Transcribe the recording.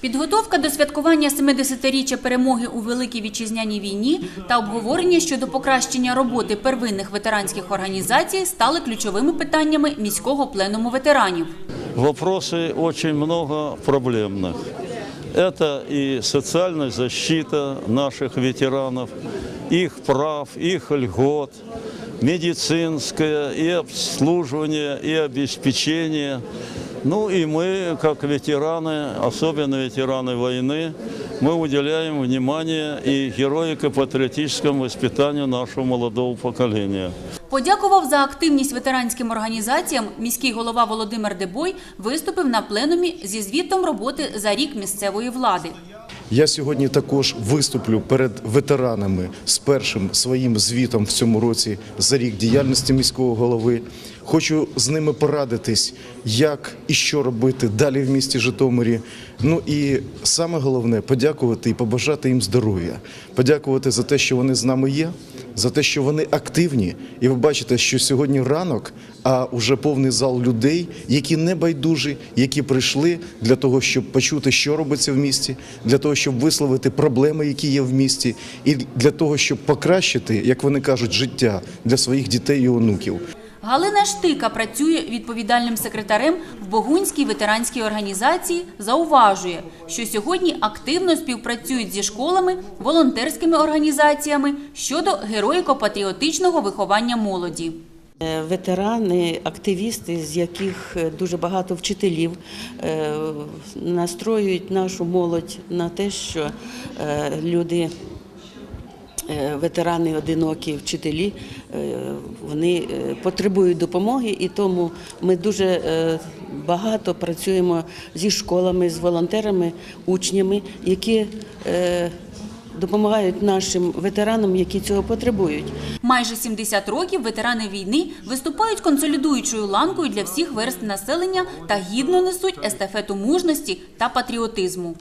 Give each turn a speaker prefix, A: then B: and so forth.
A: Підготовка до святкування 70-річчя перемоги у Великій Вітчизняній війні та обговорення щодо покращення роботи первинних ветеранських організацій стали ключовими питаннями міського пленуму ветеранів.
B: Вопросы очень много проблемных. Это и социальная защита наших ветеранов, их прав, их льгот, медицинское и обслуживание, и обеспечение. Ну и мы, как ветераны, особенно ветераны войны, мы уделяем внимание и героико-патриотическому воспитанию нашего молодого поколения.
A: Подякував за активність ветеранським організаціям. Міський голова Володимир Дебой виступив на пленумі зі звітом роботи за рік місцевої влади.
C: Я сьогодні також виступлю перед ветеранами з першим своїм звітом в цьому році за рік діяльності міського голови. Хочу з ними порадитись, як і що робити далі в місті Житомирі. Ну і саме головне подякувати і побажати їм здоров'я, подякувати за те, що вони з нами є, за те, що вони активні. І ви бачите, що сьогодні ранок, а вже повний зал людей, які не байдужі, які прийшли для того, щоб почути, що робиться в місті, для того, щоб висловити проблеми, які є в місті, і для того, щоб покращити, як вони кажуть, життя для своїх дітей і онуків.
A: Галина Штика працює відповідальним секретарем в Богунській ветеранській організації. Зауважує, що сьогодні активно співпрацюють зі школами, волонтерськими організаціями щодо героїко-патріотичного виховання молоді.
D: Е, Ветерани, активісти, з яких е, дуже багато вчителів е, настроюють нашу молодь на те, що люди, ветерани одинокі, вчителі, вони потребують допомоги, і тому ми дуже багато працюємо зі школами, з волонтерами, учнями, які допомагають нашим ветеранам, які цього потребують.
A: Майже 70 років ветерани війни виступають консолідуючою ланкою для всіх верст населення та гідно несуть естафету мужності та патріотизму.